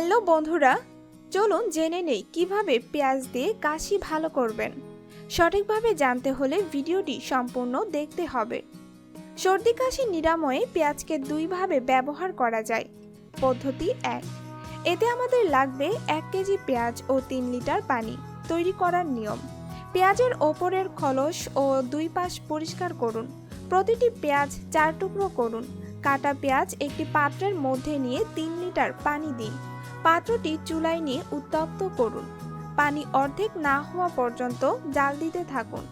Hello বন্ধুরা, চলুন জেনে নেই কীভাবে পেঁয়াজ দিয়ে কাশি ভালো করবেন। সঠিকভাবে জানতে হলে ভিডিওটি সম্পূর্ণ দেখতে হবে। সর্দি কাশি নিরাময়ে পেঁয়াজকে দুইভাবে ব্যবহার করা যায়। পদ্ধতি এক, এতে আমাদের লাগবে এক কেজি পেঁয়াজ ও তিন লিটার পানি তৈরি করার নিয়ম। পেঁয়াজের ওপরের খলস ও দুই পাশ পরিষ্কার করুন। প্রতিটি পেঁয়াজ চার টুকরো করুন। কাটা পেঁয়াজ একটি পাত্রের মধ্যে নিয়ে তিন লিটার পানি দিন। পাত্রটি চুলায় নিয়ে উত্তপ্ত করুন। পানি অর্ধেক না হওয়া পর্যন্ত জাল দিতে থাকুন।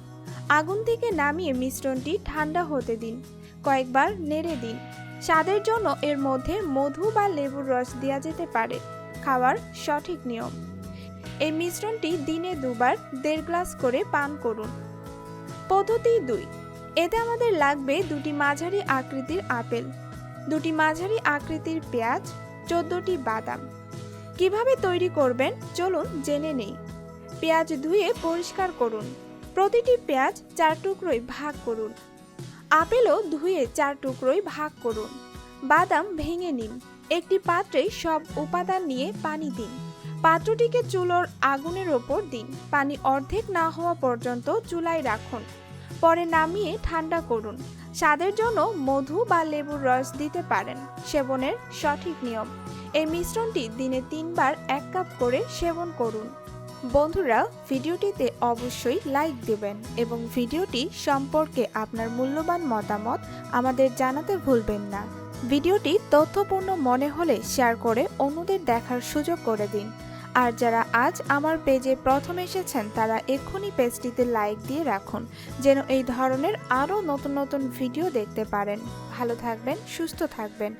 আগুন থেকে নামিয়ে মিশ্রণটি ঠান্ডা হতে দিন। কয়েকবার নেড়ে দিন। স্বাদের জন্য এর মধ্যে মধু বা লেবুর রস দেওয়া যেতে পারে। খাওয়ার সঠিক নিয়ম। এই মিশ্রণটি দিনে দুবার দেড় গ্লাস করে পান করুন। পদ্ধতি দুই। এতে আমাদের লাগবে দুটি মাঝারি আকৃতির আপেল, দুটি মাঝারি আকৃতির পেঁয়াজ, চোদ্দটি বাদাম। কীভাবে তৈরি করবেন চলুন জেনে নেই। পেঁয়াজ ধুয়ে পরিষ্কার করুন। প্রতিটি পেঁয়াজ চার টুকরোয় ভাগ করুন। আপেলও ধুয়ে চার টুকরোয় ভাগ করুন। বাদাম ভেঙে নিন। একটি পাত্রে সব উপাদান নিয়ে পানি দিন। পাত্রটিকে চুলোর আগুনের ওপর দিন। পানি অর্ধেক না হওয়া পর্যন্ত চুলায় রাখুন। পরে নামিয়ে ঠান্ডা করুন। স্বাদের জন্য মধু বা লেবুর রস দিতে পারেন। সেবনের সঠিক নিয়ম। এই মিশ্রণটি দিনে তিনবার এক কাপ করে সেবন করুন। বন্ধুরা, ভিডিওটিতে অবশ্যই লাইক দেবেন এবং ভিডিওটি সম্পর্কে আপনার মূল্যবান মতামত আমাদের জানাতে ভুলবেন না। ভিডিওটি তথ্যপূর্ণ মনে হলে শেয়ার করে অন্যদের দেখার সুযোগ করে দিন। আর যারা আজ আমার পেজে প্রথম এসেছেন, তারা এক্ষুনি পেজটিতে লাইক দিয়ে রাখুন, যেন এই ধরনের আরও নতুন নতুন ভিডিও দেখতে পারেন। ভালো থাকবেন, সুস্থ থাকবেন।